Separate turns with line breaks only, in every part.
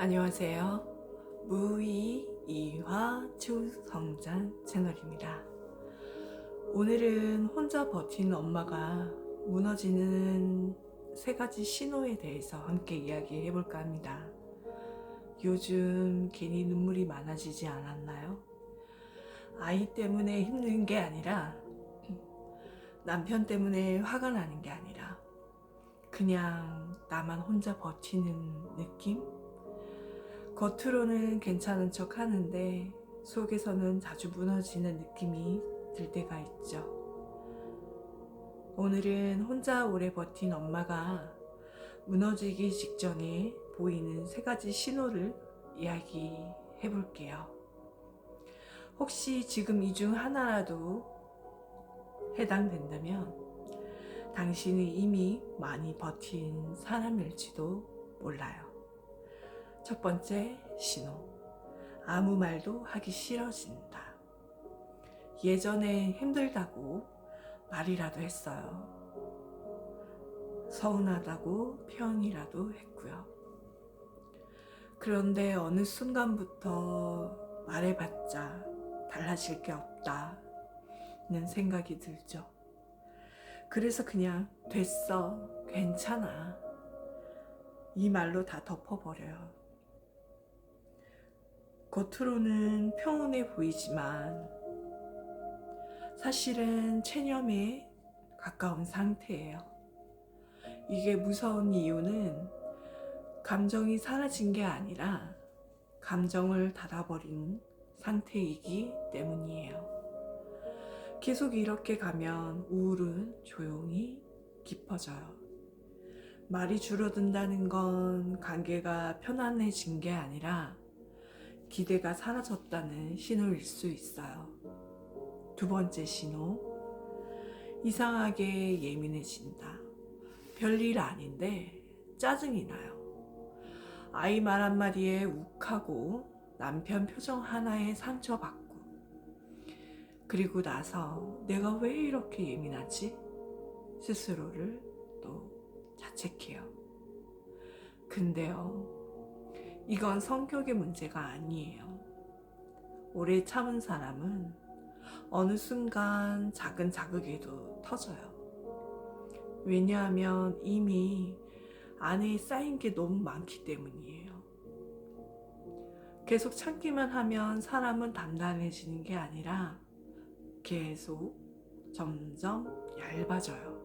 안녕하세요. 무의 이화 추성장 채널입니다. 오늘은 혼자 버티는 엄마가 무너지는 세 가지 신호에 대해서 함께 이야기해 볼까 합니다. 요즘 괜히 눈물이 많아지지 않았나요? 아이 때문에 힘든 게 아니라 남편 때문에 화가 나는 게 아니라 그냥 나만 혼자 버티는 느낌? 겉으로는 괜찮은 척 하는데 속에서는 자주 무너지는 느낌이 들 때가 있죠. 오늘은 혼자 오래 버틴 엄마가 무너지기 직전에 보이는 세 가지 신호를 이야기해 볼게요. 혹시 지금 이 중 하나라도 해당된다면 당신이 이미 많이 버틴 사람일지도 몰라요. 첫 번째 신호. 아무 말도 하기 싫어진다. 예전에 힘들다고 말이라도 했어요. 서운하다고 표현이라도 했고요. 그런데 어느 순간부터 말해봤자 달라질 게 없다는 생각이 들죠. 그래서 그냥 됐어, 괜찮아. 이 말로 다 덮어버려요. 겉으로는 평온해 보이지만 사실은 체념에 가까운 상태예요. 이게 무서운 이유는 감정이 사라진 게 아니라 감정을 닫아버린 상태이기 때문이에요. 계속 이렇게 가면 우울은 조용히 깊어져요. 말이 줄어든다는 건 관계가 편안해진 게 아니라 기대가 사라졌다는 신호일 수 있어요. 두 번째 신호. 이상하게 예민해진다. 별일 아닌데 짜증이 나요. 아이 말 한마디에 욱하고 남편 표정 하나에 상처받고 그리고 나서 내가 왜 이렇게 예민하지? 스스로를 또 자책해요. 근데요, 이건 성격의 문제가 아니에요. 오래 참은 사람은 어느 순간 작은 자극에도 터져요. 왜냐하면 이미 안에 쌓인 게 너무 많기 때문이에요. 계속 참기만 하면 사람은 단단해지는 게 아니라 계속 점점 얇아져요.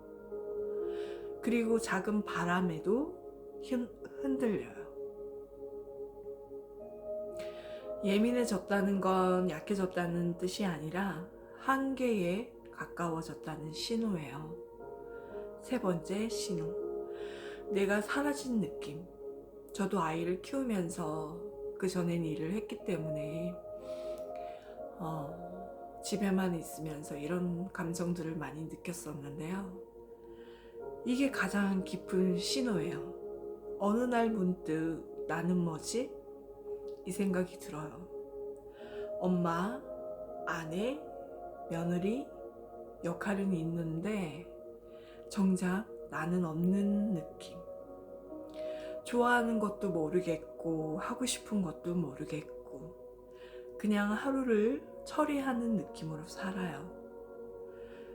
그리고 작은 바람에도 흔들려요. 예민해졌다는 건 약해졌다는 뜻이 아니라 한계에 가까워졌다는 신호예요. 세 번째 신호. 내가 사라진 느낌. 저도 아이를 키우면서 그 전엔 일을 했기 때문에 어, 집에만 있으면서 이런 감정들을 많이 느꼈었는데요. 이게 가장 깊은 신호예요. 어느 날 문득 나는 뭐지? 이 생각이 들어요. 엄마, 아내, 며느리 역할은 있는데 정작 나는 없는 느낌. 좋아하는 것도 모르겠고 하고 싶은 것도 모르겠고 그냥 하루를 처리하는 느낌으로 살아요.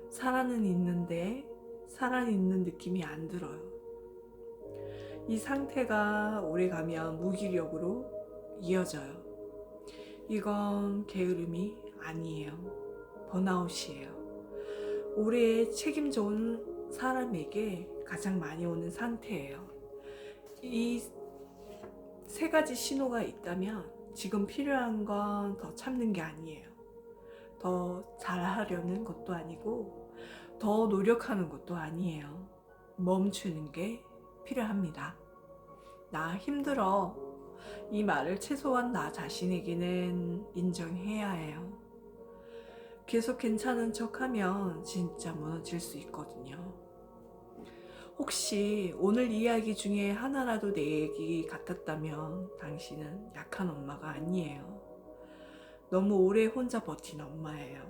살아는 있는데 살아있는 느낌이 안 들어요. 이 상태가 오래가면 무기력으로 이어져요. 이건 게으름이 아니에요. 번아웃이에요. 오래 책임져 온 사람에게 가장 많이 오는 상태예요. 이 세 가지 신호가 있다면 지금 필요한 건 더 참는 게 아니에요. 더 잘하려는 것도 아니고 더 노력하는 것도 아니에요. 멈추는 게 필요합니다. 나 힘들어. 이 말을 최소한 나 자신에게는 인정해야 해요. 계속 괜찮은 척 하면 진짜 무너질 수 있거든요. 혹시 오늘 이야기 중에 하나라도 내 얘기 같았다면 당신은 약한 엄마가 아니에요. 너무 오래 혼자 버틴 엄마예요.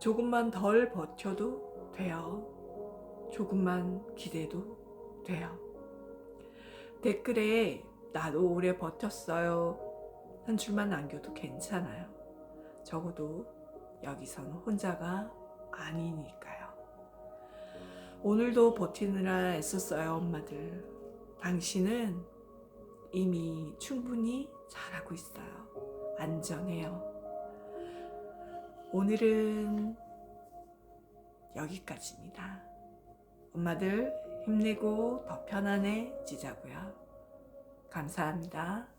조금만 덜 버텨도 돼요. 조금만 기대도 돼요. 댓글에 나도 오래 버텼어요. 한 줄만 남겨도 괜찮아요. 적어도 여기서는 혼자가 아니니까요. 오늘도 버티느라 애썼어요, 엄마들. 당신은 이미 충분히 잘하고 있어요. 안전해요. 오늘은 여기까지입니다. 엄마들 힘내고 더 편안해지자고요. 감사합니다.